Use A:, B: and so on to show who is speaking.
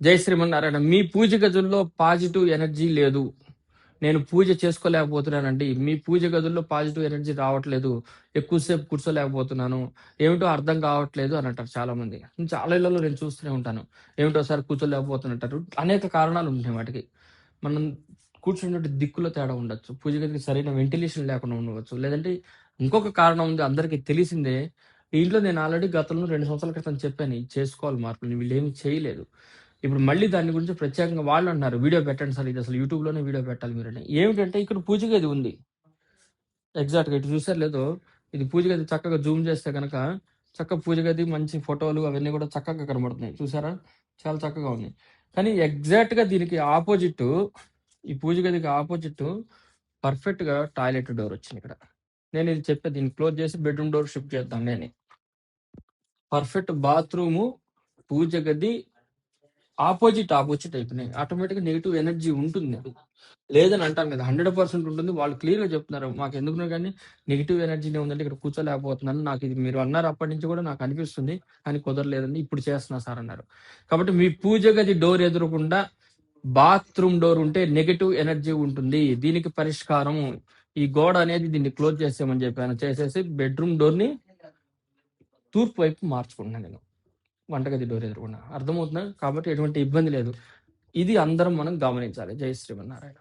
A: జై శ్రీమన్నారాయణ మీ పూజ గదుల్లో positive energy లేదు. నేను పూజ చేసుకోలేకపోతున్నానండి. మీ పూజ గదుల్లో పాజిటివ్ ఎనర్జీ రావట్లేదు. ఎక్కువసేపు కూర్చోలేకపోతున్నాను. ఏమిటో అర్థం కావట్లేదు అని అంటారు చాలా మంది నేను చాలా ఇళ్ళలో నేను చూస్తూనే ఉంటాను. ఏమిటో సార్ కూర్చోలేకపోతున్నట్టారు అనేక కారణాలు ఉంటాయి వాటికి. మనం కూర్చున్నట్టు దిక్కులో తేడా ఉండొచ్చు. పూజ గదికి సరైన వెంటిలేషన్ లేకుండా ఉండవచ్చు. లేదంటే ఇంకొక కారణం ఉంది అందరికీ తెలిసిందే. ఇంట్లో నేను ఆల్రెడీ గతంలో రెండు సంవత్సరాల క్రితం చెప్పాను చేసుకోవాలి మార్పులు. వీళ్ళు ఏమి చేయలేదు. ఇప్పుడు మళ్ళీ దాని గురించి ప్రత్యేకంగా వాళ్ళు అంటున్నారు వీడియో పెట్టండి సార్ ఇది అసలు యూట్యూబ్లోనే వీడియో పెట్టాలి మీరు అని ఏమిటంటే ఇక్కడ పూజ గది ఉంది. ఎగ్జాక్ట్గా ఇటు చూసారు లేదో. ఇది పూజ గది చక్కగా జూమ్ చేస్తే కనుక చక్కగా పూజ గది మంచి ఫోటోలు అవన్నీ కూడా చక్కగా కనబడుతున్నాయి. చూసారా? చాలా చక్కగా ఉంది. కానీ ఎగ్జాక్ట్గా దీనికి ఆపోజిట్ ఈ పూజ గదికి ఆపోజిట్ పర్ఫెక్ట్గా టాయిలెట్ డోర్ వచ్చింది ఇక్కడ. నేను ఇది చెప్పే దీన్ని క్లోజ్ చేసి బెడ్రూమ్ డోర్ షిఫ్ట్ చేద్దాం నేను. పర్ఫెక్ట్ బాత్రూము పూజ గది ఆపోజిట్ ఆపోజిట్ అయిపోయినాయి. ఆటోమేటిక్ నెగిటివ్ ఎనర్జీ ఉంటుంది లేదని అంటాను కదా హండ్రెడ్ పర్సెంట్ ఉంటుంది. వాళ్ళు క్లియర్గా చెప్తున్నారు మాకు ఎందుకునో కానీ నెగిటివ్ ఎనర్జీనే ఉందంటే ఇక్కడ కూర్చోలేకపోతున్నాను. నాకు ఇది మీరు అన్నారు అప్పటి నుంచి కూడా నాకు అనిపిస్తుంది కానీ కుదరలేదండి ఇప్పుడు చేస్తున్నా సార్ అన్నారు. కాబట్టి మీ పూజ గది డోర్ ఎదురకుండా బాత్రూమ్ డోర్ ఉంటే నెగిటివ్ ఎనర్జీ ఉంటుంది. దీనికి పరిష్కారం ఈ గోడ అనేది దీన్ని క్లోజ్ చేసామని చెప్పాను. చేసేసి బెడ్రూమ్ డోర్ని తూర్పు వైపు మార్చుకుంటున్నాను నేను. వంటగది డోర్ ఎదురుకున్నా అర్థమవుతుందా? కాబట్టి ఎటువంటి ఇబ్బంది లేదు. ఇది అందరం మనం గమనించాలి. జై శ్రీమన్నారాయణ.